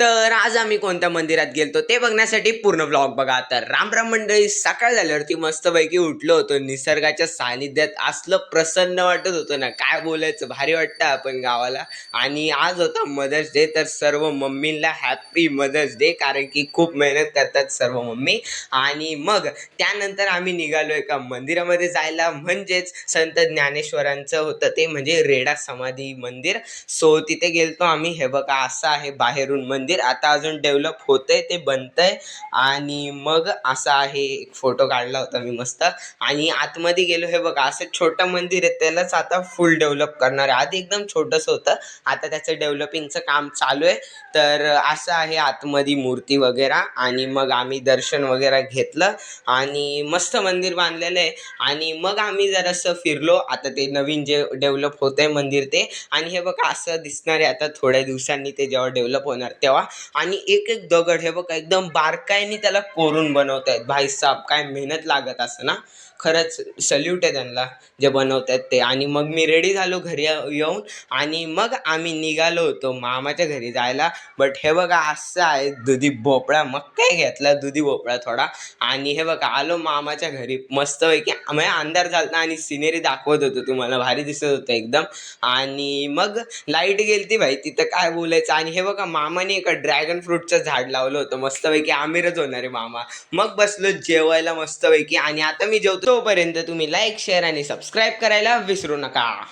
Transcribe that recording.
तर आज आम्ही कोणत्या मंदिरात गेलतो ते बघण्यासाठी पूर्ण ब्लॉग बघा. तर राम राम मंडळी सकाळ झाल्यावरती मस्तपैकी उठलो होतो. निसर्गाच्या सानिध्यात असलं प्रसन्न वाटत होतं ना. काय बोलायचं? भारी वाटतं आपण गावाला. आणि आज होता मदर्स डे तर सर्व मम्मींना हॅपी मदर्स डे कारण की खूप मेहनत करतात सर्व मम्मी. आणि मग त्यानंतर आम्ही निघालो एका मंदिरामध्ये जायला. म्हणजेच संत ज्ञानेश्वरांचं होतं ते म्हणजे रेडा समाधी मंदिर. सो तिथे गेलतो आम्ही. हे बघा असं आहे बाहेरून मंदिर. आता अजून डेव्हलप होतंय ते बनतंय. आणि मग असा आहे एक फोटो काढला होता मी मस्त. आणि आतमध्ये गेलो हे बघा असं छोटं मंदिर आहे त्यालाच आता फुल डेव्हलप करणार आहे. आधी एकदम छोटंसं होतं आता त्याचं डेव्हलपिंगचं काम चालू आहे. तर असं आहे आतमध्ये मूर्ती वगैरे. आणि मग आम्ही दर्शन वगैरे घेतलं. आणि मस्त मंदिर बांधलेलं आहे. आणि मग आम्ही जरासं फिरलो. आता ते नवीन जे डेव्हलप होत आहे मंदिर ते. आणि हे बघा असं दिसणार आहे आता थोड्या दिवसांनी ते जेव्हा डेव्हलप होणार तेव्हा आणि एक एक दगड हे बघा एकदम बारकाईने त्याला कोरून बनवत आहेत भाई साहेब काय मेहनत लागत असं ना? खरंच सल्यूट आहे त्यांना जे बनवत आहेत ते. आणि मग मी रेडी झालो घरी येऊन. आणि मग आम्ही निघालो होतो मामाच्या घरी जायला. बट हे बघा असं आहे दुधी भोपळा. मग काय घेतला दुधी भोपळा थोडा? आणि हे बघा आलो मामाच्या घरी. मस्तपैकी म्हणजे अंधार झालता आणि सिनेरी दाखवत होतो तुम्हाला. भारी दिसत होतं एकदम. आणि मग लाइट गेलती भाई तिथं काय बोलायचं? आणि हे बघा मामाने एका ड्रॅगन फ्रूटचं झाड लावलं होतं? मस्तपैकी आमिरच होणार आहे मामा. मग बसलो जेवायला मस्तपैकी आणि आता मी जेवतो. तोपर्यंत तुम्ही लाईक शेअर आणि सबस्क्राईब करायला विसरू नका.